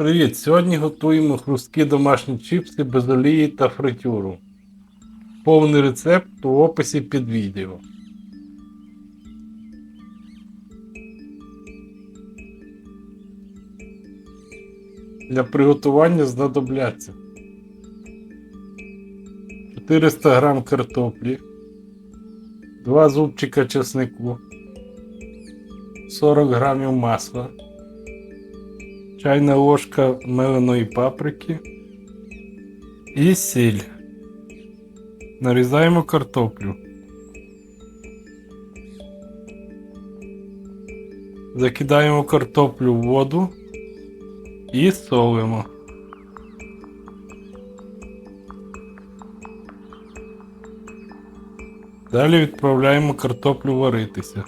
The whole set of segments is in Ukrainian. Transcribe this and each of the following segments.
Привіт! Сьогодні готуємо хрусткі домашні чипси без олії та фритюру. Повний рецепт у описі під відео. Для приготування знадобляться 400 г картоплі, 2 зубчика чеснику, 40 г масла, чайна ложка меленої паприки і сіль. Нарізаємо картоплю. Закидаємо картоплю в воду і солимо. Далі відправляємо картоплю варитися.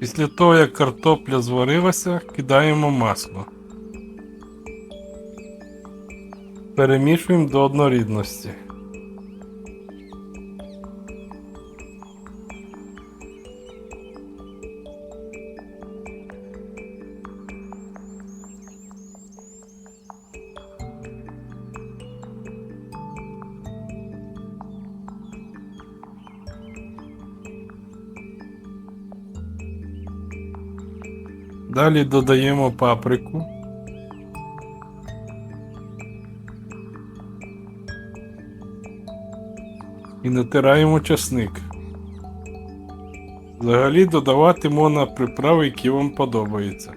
Після того, як картопля зварилася, кидаємо масло. Перемішуємо до однорідності. Далі додаємо паприку. І натираємо часник. Взагалі додавати можна приправи, які вам подобаються.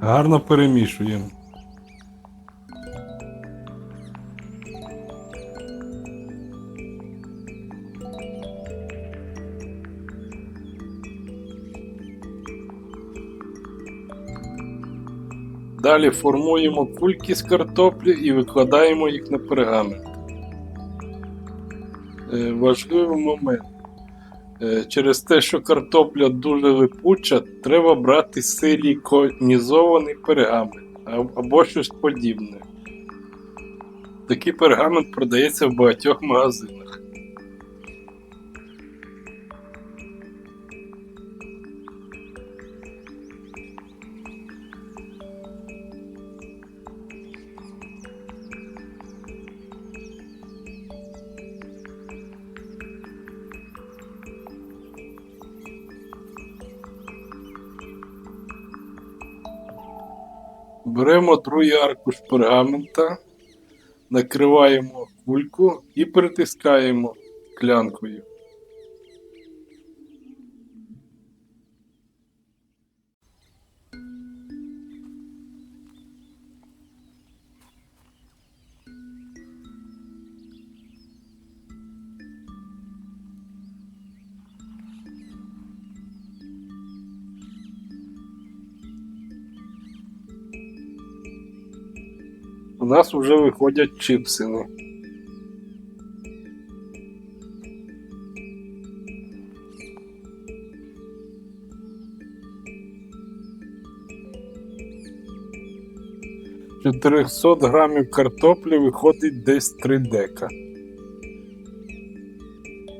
Гарно перемішуємо. Далі формуємо кульки з картоплі і викладаємо їх на пергамент. Е, Важливий момент. Е, Через те, що картопля дуже липуча, треба брати силіконізований пергамент або щось подібне. Такий пергамент продається в багатьох магазинах. Беремо другий аркуш пергамента, накриваємо кульку і притискаємо клянкою. Нас вже виходять чипсини. Чотирьохсот грамів картоплі виходить десь 3 дека.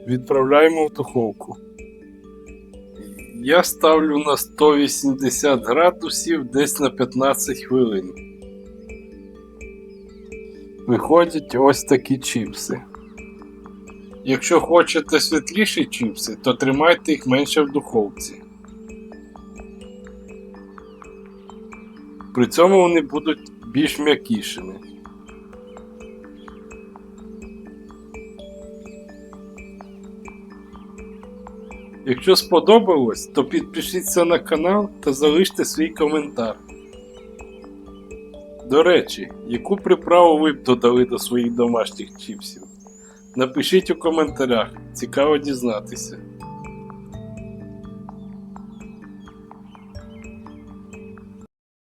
Відправляємо в духовку. Я ставлю на 180 градусів десь на 15 хвилин. Виходять ось такі чіпси. Якщо хочете світліші чіпси, то тримайте їх менше в духовці. При цьому вони будуть більш м'якішими. Якщо сподобалось, то підпишіться на канал та залиште свій коментар. До речі, яку приправу ви б додали до своїх домашніх чіпсів? Напишіть у коментарях, цікаво дізнатися.